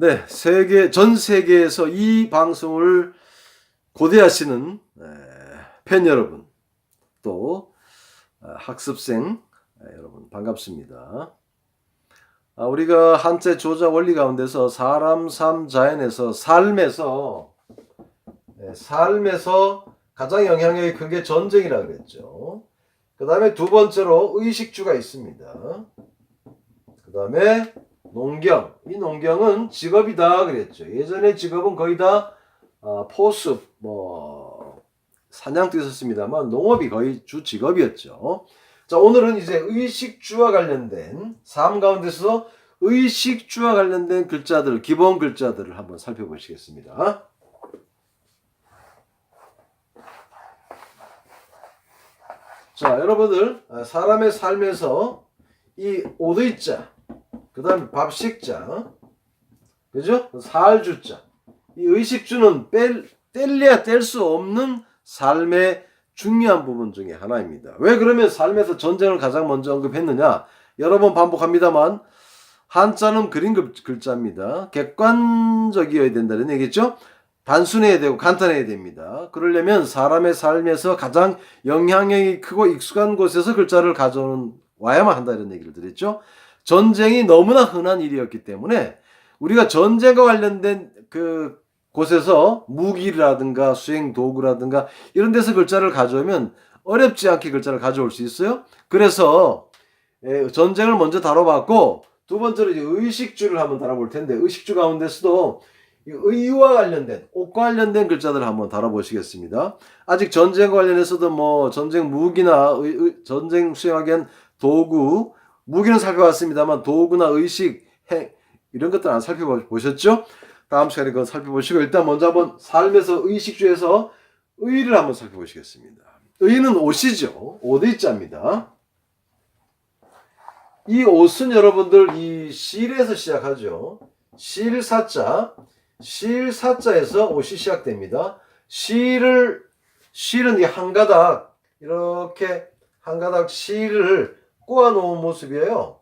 네, 세계 전 세계에서 이 방송을 고대하시는 에, 팬 여러분 또 아, 학습생 에, 여러분 반갑습니다. 아, 우리가 한자 조자 원리 가운데서 사람 삶 자연에서 삶에서 에, 삶에서 가장 영향력이 큰 게 전쟁이라 그랬죠. 그 다음에 두 번째로 의식주가 있습니다. 그 다음에 농경. 이 농경은 직업이다 그랬죠. 예전에 직업은 거의 다 어, 포습, 뭐 사냥도 있었습니다만 농업이 거의 주 직업이었죠. 자 오늘은 이제 의식주와 관련된 삶 가운데서 의식주와 관련된 글자들, 기본 글자들을 한번 살펴보시겠습니다. 자 여러분들 아, 사람의 삶에서 이 오드이자 그 다음에 밥식자, 그죠? 살주자. 이 의식주는 뺄, 뗄래야 뗄 수 없는 삶의 중요한 부분 중에 하나입니다. 왜 그러면 삶에서 전쟁을 가장 먼저 언급했느냐? 여러 번 반복합니다만, 한자는 그림 글- 글자입니다. 객관적이어야 된다는 얘기죠? 단순해야 되고 간단해야 됩니다. 그러려면 사람의 삶에서 가장 영향력이 크고 익숙한 곳에서 글자를 가져오는 와야만 한다 이런 얘기를 드렸죠. 전쟁이 너무나 흔한 일이었기 때문에 우리가 전쟁과 관련된 그 곳에서 무기라든가 수행 도구라든가 이런 데서 글자를 가져오면 어렵지 않게 글자를 가져올 수 있어요. 그래서 예, 전쟁을 먼저 다뤄봤고 두 번째로 이제 의식주를 한번 다뤄볼 텐데 의식주 가운데서도 이 의와 관련된 옷과 관련된 글자들을 한번 다뤄보시겠습니다. 아직 전쟁과 관련해서도 뭐 전쟁 무기나 의- 의- 전쟁 수행하기 위한 도구 무기는 살펴봤습니다만 도구나 의식, 행 이런 것들 안 살펴보셨죠? 다음 시간에 그거 살펴보시고 일단 먼저 한번 삶에서 의식주에서 의를 한번 살펴보시겠습니다. 의는 옷이죠. 옷의자입니다. 이 옷은 여러분들 이 실에서 시작하죠. 실사자, 실사자에서 옷이 시작됩니다. 실을 실은 이 한 가닥 이렇게 한 가닥 실을 꼬아 놓은 모습이에요.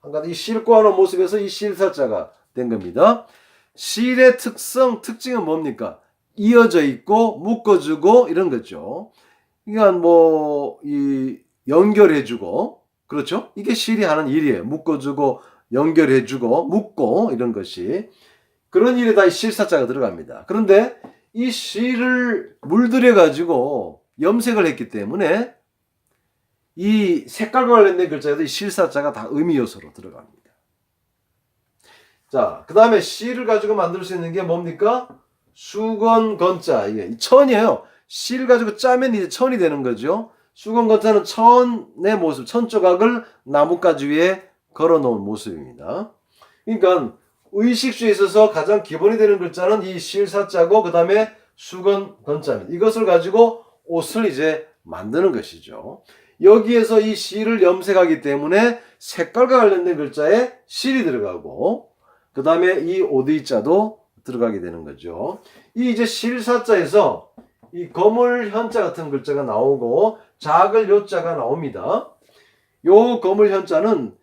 한 가닥 이실 꼬아 놓은 모습에서 이 실사자가 된 겁니다. 실의 특성, 특징은 뭡니까? 이어져 있고 묶어주고 이런 거죠. 그러니까 뭐 이 연결해주고 그렇죠? 이게 실이 하는 일이에요. 묶어주고 연결해주고 묶고 이런 것이 그런 일에 다 실사자가 들어갑니다. 그런데 이 실을 물들여 가지고 염색을 했기 때문에 이 색깔과 관련된 글자에도 이 실사자가 다 의미 요소로 들어갑니다. 자, 그 다음에 실을 가지고 만들 수 있는 게 뭡니까? 수건 건자 이게 천이에요. 실 가지고 짜면 이제 천이 되는 거죠. 수건 건자는 천의 모습, 천 조각을 나뭇가지 위에 걸어 놓은 모습입니다. 그러니까 의식주에 있어서 가장 기본이 되는 글자는 이 실사자고 그 다음에 수건 건자입니다. 이것을 가지고 옷을 이제 만드는 것이죠. 여기에서 이 실을 염색하기 때문에 색깔과 관련된 글자에 실이 들어가고 그 다음에 이 오드이자도 들어가게 되는 거죠. 이 이제 실사자에서 이 거물 현자 같은 글자가 나오고 작을 요자가 나옵니다. 요 거물 현자는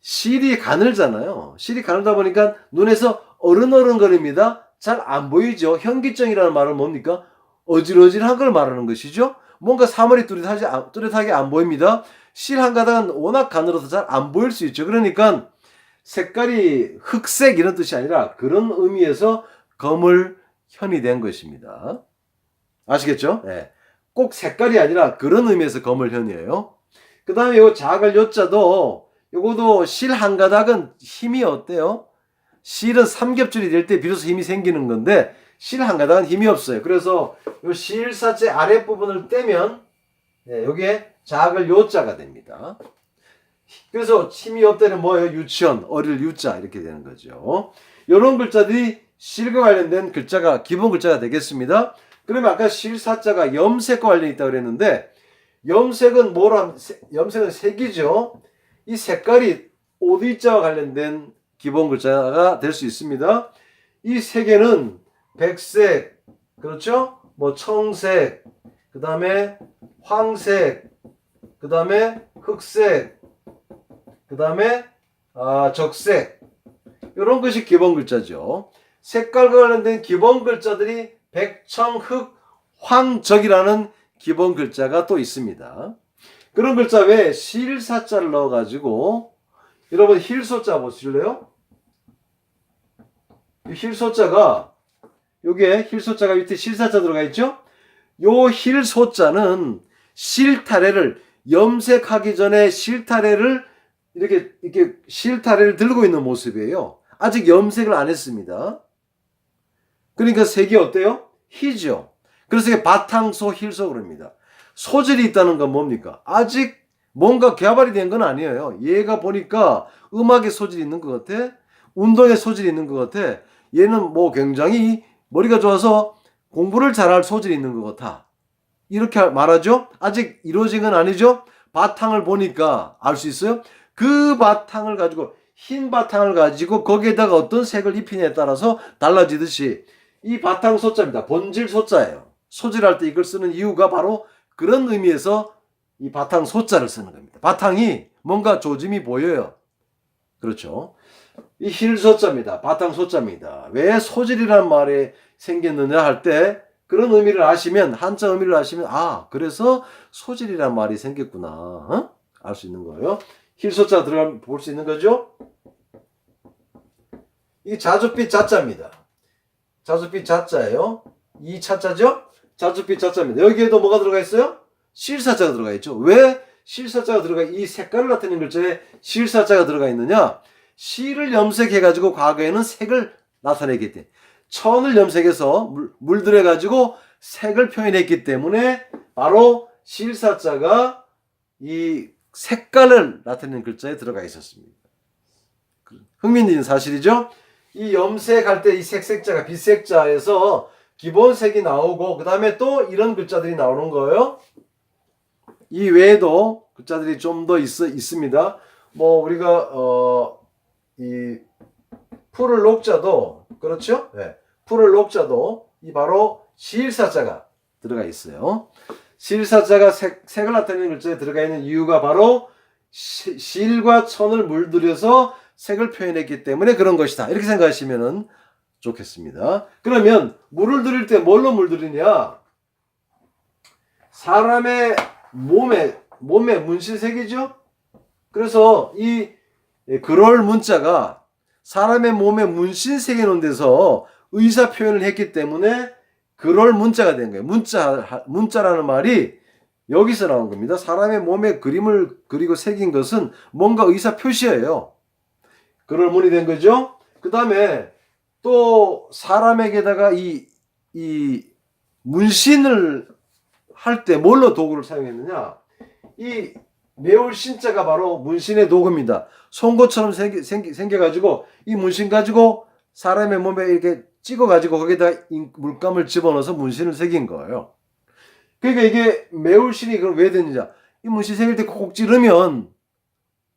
실이 가늘잖아요. 실이 가늘다 보니까 눈에서 어른어른거립니다. 잘 안 보이죠. 현기증이라는 말은 뭡니까? 어질어질한 걸 말하는 것이죠. 뭔가 사물이 뚜렷하지 안- 뚜렷하게 안 보입니다. 실 한 가닥은 워낙 가늘어서 잘 안 보일 수 있죠. 그러니까 색깔이 흑색 이런 뜻이 아니라 그런 의미에서 검을 현이 된 것입니다. 아시겠죠? 예. 꼭 색깔이 아니라 그런 의미에서 검을 현이에요. 그 다음에 요 작을 요자도 요거도 실 한 가닥은 힘이 어때요? 실은 삼겹줄이 될 때 비로소 힘이 생기는 건데 실 한 가닥은 힘이 없어요. 그래서 요 실사체 아랫부분을 떼면 예, 요게 작을 요자가 됩니다. 그래서 힘이 없다는 뭐예요? 유치원, 어릴 유자 이렇게 되는 거죠. 이런 글자들이 실과 관련된 글자가 기본 글자가 되겠습니다. 그러면 아까 실사자가 염색과 관련이 있다고 그랬는데 염색은 뭐라 세- 염색은 색이죠. 이 색깔이 오디자와 관련된 기본 글자가 될 수 있습니다. 이 색에는 백색, 그렇죠? 뭐 청색, 그 다음에 황색, 그 다음에 흑색, 그 다음에 아, 적색 이런 것이 기본 글자죠. 색깔과 관련된 기본 글자들이 백청흑 황적이라는 기본 글자가 또 있습니다. 그런 글자 외에 실사자를 넣어가지고 여러분 힐소자 보실래요? 이 힐소자가 요게 힐소자가 밑에 실사자 들어가 있죠? 요 힐소자는 실타래를 염색하기 전에 실타래를 이렇게 이렇게 실타래를 들고 있는 모습이에요. 아직 염색을 안 했습니다. 그러니까 색이 어때요? 희죠. 그래서 이게 바탕소 힐소 그럽니다. 소질이 있다는 건 뭡니까? 아직 뭔가 개발이 된 건 아니에요. 얘가 보니까 음악에 소질이 있는 것 같아. 운동에 소질이 있는 것 같아. 얘는 뭐 굉장히 머리가 좋아서 공부를 잘할 소질이 있는 것 같아. 이렇게 말하죠? 아직 이루어진 건 아니죠? 바탕을 보니까 알 수 있어요? 그 바탕을 가지고 흰 바탕을 가지고 거기에다가 어떤 색을 입히냐에 따라서 달라지듯이 이 바탕 소자입니다. 본질 소자예요. 소질할 때 이걸 쓰는 이유가 바로 그런 의미에서 이 바탕 소자를 쓰는 겁니다. 바탕이 뭔가 조짐이 보여요. 그렇죠. 이 힐소자입니다. 바탕 소자입니다. 왜 소질이라는 말이 생겼느냐 할 때 그런 의미를 아시면 한자 의미를 아시면 아 그래서 소질이란 말이 생겼구나 어? 알수 있는 거예요. 힐소자 들어가면 볼 수 있는 거죠. 이 자주빛 자자입니다. 자주빛 자자예요. 이 차자죠? 자주빛 자자입니다. 여기에도 뭐가 들어가 있어요? 실사자가 들어가 있죠. 왜 실사자가 들어가 이 색깔을 나타내는 글자에 실사자가 들어가 있느냐? 실을 염색해 가지고 과거에는 색을 나타내기 때문에 천을 염색해서 물, 물들여 가지고 색을 표현했기 때문에 바로 실사자가 이 색깔을 나타내는 글자에 들어가 있었습니다. 흥미있는 사실이죠. 이 염색할 때 이 색색자가 빛색자에서 기본 색이 나오고 그 다음에 또 이런 글자들이 나오는 거예요. 이 외에도 글자들이 좀 더 있습니다. 뭐 우리가 어 이 풀을 녹자도 그렇죠? 네. 풀을 녹자도 이 바로 실사자가 들어가 있어요. 실사자가 색, 색을 나타내는 글자에 들어가 있는 이유가 바로 시, 실과 천을 물들여서 색을 표현했기 때문에 그런 것이다. 이렇게 생각하시면 좋겠습니다. 그러면 물을 들일 때 뭘로 물들이냐? 사람의 몸에 몸에 문신색이죠. 그래서 이 그럴 문자가 사람의 몸에 문신색이 놓은 데서 의사 표현을 했기 때문에 그럴 문자가 된 거예요. 문자 문자라는 말이 여기서 나온 겁니다. 사람의 몸에 그림을 그리고 새긴 것은 뭔가 의사 표시예요. 그럴 문이 된 거죠. 그 다음에 또 사람에게다가 이, 이 문신을 할 때 뭘로 도구를 사용했느냐? 이 매울 신자가 바로 문신의 도구입니다. 송곳처럼 생기, 생기, 생겨가지고 이 문신 가지고 사람의 몸에 이렇게 찍어가지고 거기다 물감을 집어넣어서 문신을 새긴 거예요. 그러니까 이게 매울 신이 그럼 왜 되느냐? 이 문신 새길 때 콕콕 찌르면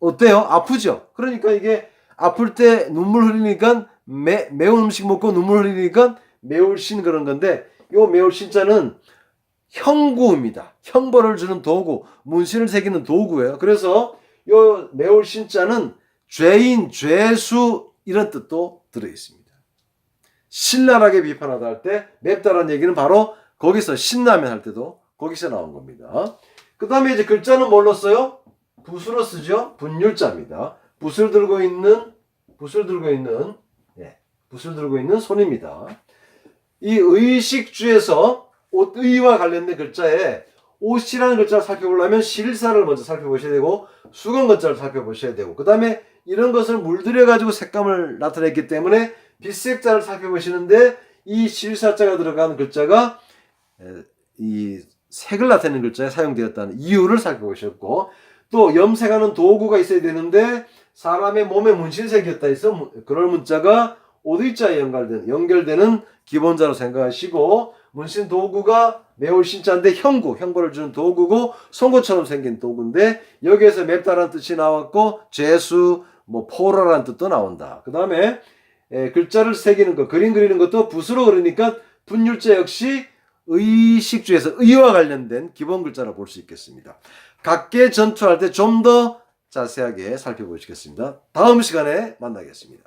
어때요? 아프죠? 그러니까 이게 아플 때 눈물 흘리니까 매, 매운 음식 먹고 눈물 흘리니까 매울신 그런 건데 요 매울신자는 형구입니다. 형벌을 주는 도구, 문신을 새기는 도구예요. 그래서 요 매울신자는 죄인, 죄수 이런 뜻도 들어 있습니다. 신랄하게 비판하다 할 때 맵다라는 얘기는 바로 거기서 신라면 할 때도 거기서 나온 겁니다. 그 다음에 이제 글자는 뭘로 써요? 붓으로 쓰죠. 분율자입니다. 붓을 들고 있는 붓을 들고 있는 예, 붓을 들고 있는 손입니다. 이 의식주에서 옷의와 관련된 글자에 옷이라는 글자를 살펴보려면 실사를 먼저 살펴보셔야 되고 수건 글자를 살펴보셔야 되고 그 다음에 이런 것을 물들여 가지고 색감을 나타냈기 때문에 빛색자를 살펴보시는데 이 실사자가 들어가는 글자가 이 색을 나타내는 글자에 사용되었다는 이유를 살펴보셨고 또 염색하는 도구가 있어야 되는데 사람의 몸에 문신색이었다 해서 그럴 문자가 연결되는, 연결되는 기본자로 생각하시고 문신 도구가 매울 신자인데 형구, 형벌을 주는 도구고 송곳처럼 생긴 도구인데 여기에서 맵다라는 뜻이 나왔고 죄수, 뭐 포로라는 뜻도 나온다. 그 다음에 글자를 새기는 것, 그림 그리는 것도 붓으로 그러니까 분율자 역시 의식주에서 의와 관련된 기본 글자로 볼수 있겠습니다. 각계 전투할 때 좀 더 자세하게 살펴보시겠습니다. 다음 시간에 만나겠습니다.